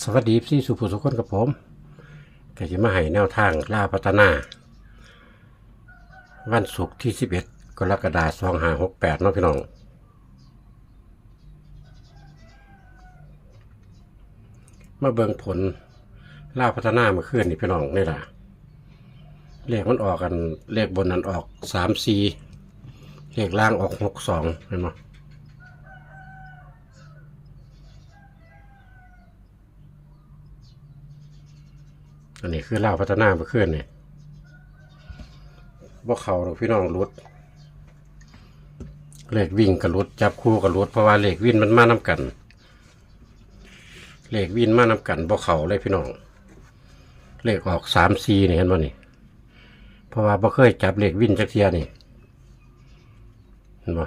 สวัสดีพี่สุภูสุคนกับผมก็จะมาให้แนวทางล่าพัฒนา วันศุกร์ที่ 11 กรกฎาคม2568เนาะพี่น้องมาเบิ่งผลล่าพัฒนามื่อคืนนี่พี่น้องนี่ล่ะเลขมันออกกันเลขบนนั้นออกสามสี่เลขล่างออกหกสองเห็นไหม อันนี้คือเล่าพัฒนาเมื่อคืนนี่ยว่าเขาหรอกพี่น้องรุด เลขวิ่งกับรุด จับคู่กับรุด เพราะว่าเลขวิ่งมันมาน้กัน เลขวิ่งมาน้กันบ่เขาเลยพี่น้อง เลขออกสามสี่นี่เห็นไหมนี่ เพราะว่าบ่เคยจับเลขวิ่นจักเทียนี่ เห็นบ่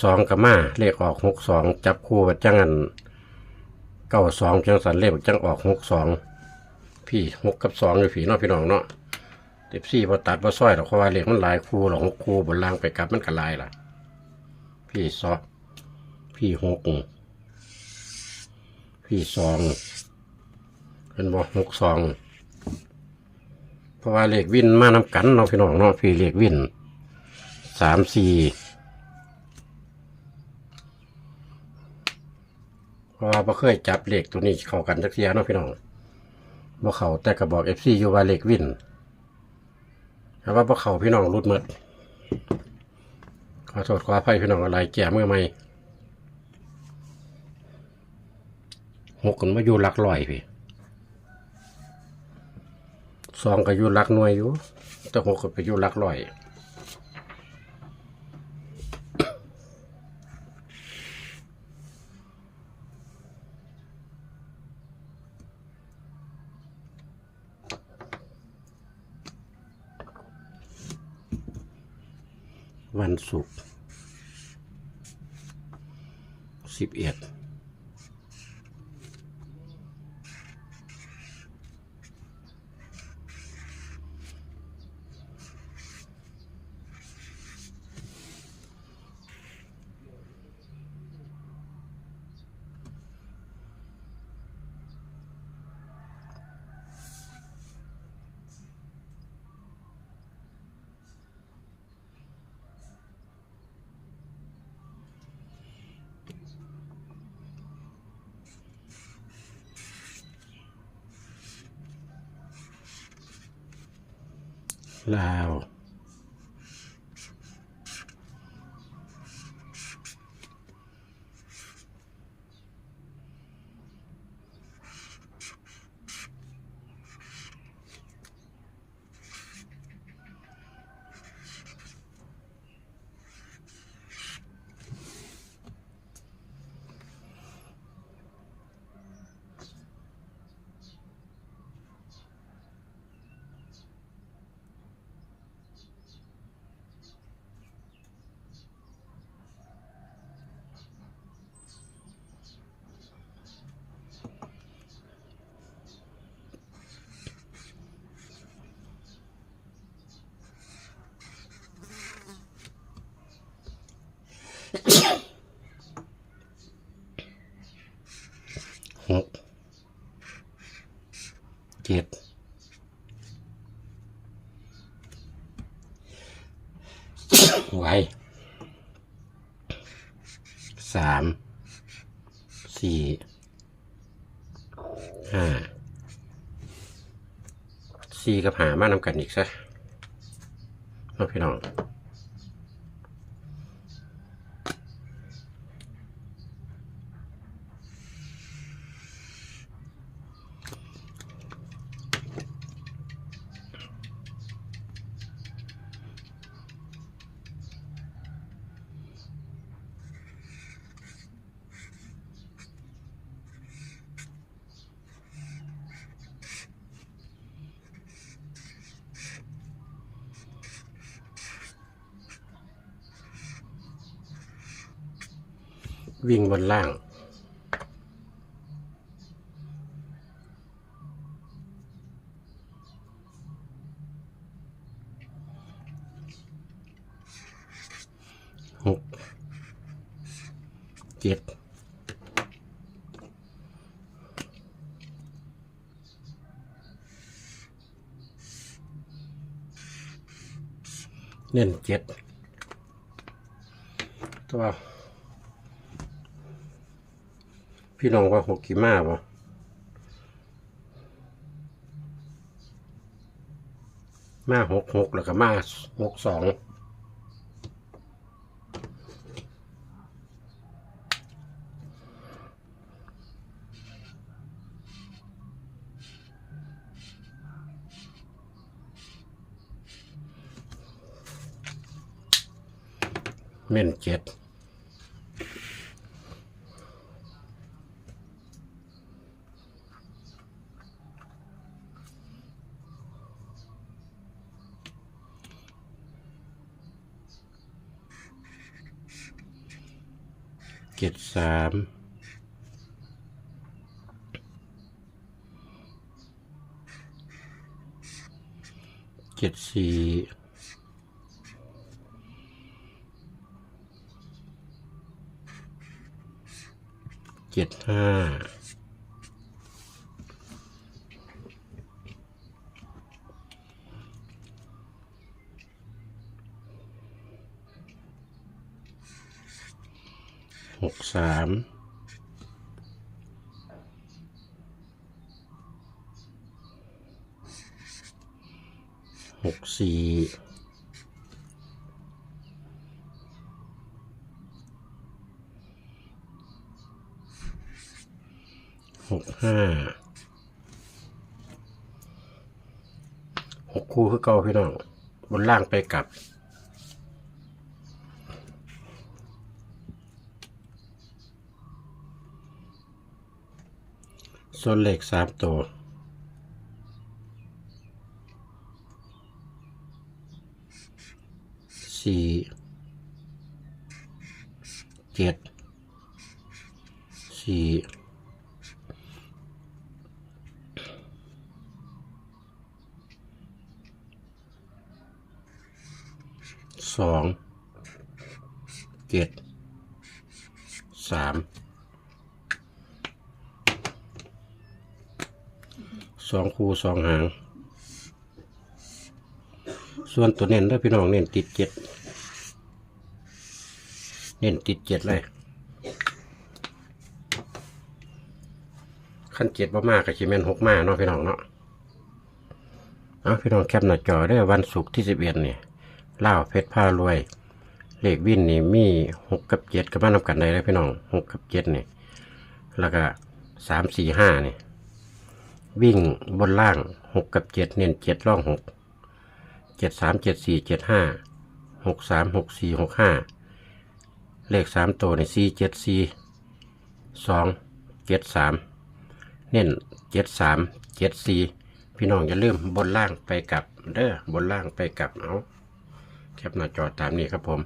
สองกับมาเลขออกหกสองจับคู่กับจังอัน เก้าสองจังสันเลขจังออกหกสองพี่หกกับสองอยู่ผีเนาะพี่น้องเนาะเด็บซี่พอตัดพอซ้อยหรอกเพราะว่าเลขมันลายคู่หรอกหกคู่บนล่างไปกลับมันก็ลายล่ะ พี่ซอพี่หกพี่สองเป็นบ่หกสองเพราะว่าเลขวินมานำกันเนาะพี่น้องเนาะพี่เลขวินสามสี่ เพราะว่าบ่เคยจับเลขตัวนี้เข้ากันจักเทียเนาะพี่น้องบ่เข้าแต่ก็บอกเอฟซีอยู่ว่าเลขวินแต่ว่าบ่เข้าพี่น้องรุดหมดขอโทษขออภัยพี่น้องอะไรแก่เมื่อไม่หกกันมาอยู่หลักร้อยพี่สองก็อยู่หลักหน่วยอยู่แต่หกก็ไปอยู่หลักร้อย วันศุกร์สิบเอ็ด ลาว หกเจ็ดไว้สามสี่ห้าสี่กับหามานำกันอีกซะมาพี่น้อง วิ่งบนล่าง หก เจ็ดเน้นเจ็ดตัว พี่น้องว่าหกกี่มาบ่มาหกหกแล้วก็มาหกสองเม่นเจ็ด เจ็ดสามเจ็ดสี่เจ็ดห้า หกสามหกสี่หกห้าหกคู่คือเก่าพี่น้อง บนล่างไปกลับ ส่วนเลขสามตัวสี่เจ็ดสี่สองเจ็ดสาม สองคูสองหาง ส่วนตัวเน้นเด้อพี่น้องเน้นติดเจ็ดเน้นติดเจ็ดเลยขั้นเจ็ดบ่มากกับชิเมนหกมาเนาะพี่น้องเนาะเอาพี่น้องแคปหน้าจอได้อวันศุกร์ที่สิบเอ็ดเนี่ยเล่าเพชรผ้ารวย เลขวินนี่มีหกกับเจ็ดกับมานำกันได้เลยพี่น้องหกกับเจ็ดเนี่ยแล้วก็สามสี่ห้าเนี่ย วิ่งบนล่างหกกับเจ็ดเน้นเจ็ดร่องหกเจ็ดสามเจ็ดสี่เจ็ดห้าหกสามหกสี่หกห้าเลขสามตัวในสี่เจ็ดสี่สองเจ็ดสามเน้นเจ็ดสามเจ็ดสี่พี่น้องอย่าลืมบนล่างไปกลับเด้อบนล่างไปกลับเอาแคปหน้าจอตามนี้ครับผม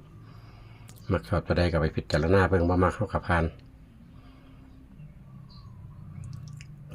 มักชอบตัวใดกับไปพิจารณาเบิ่งบ่มาเข้ากับพาน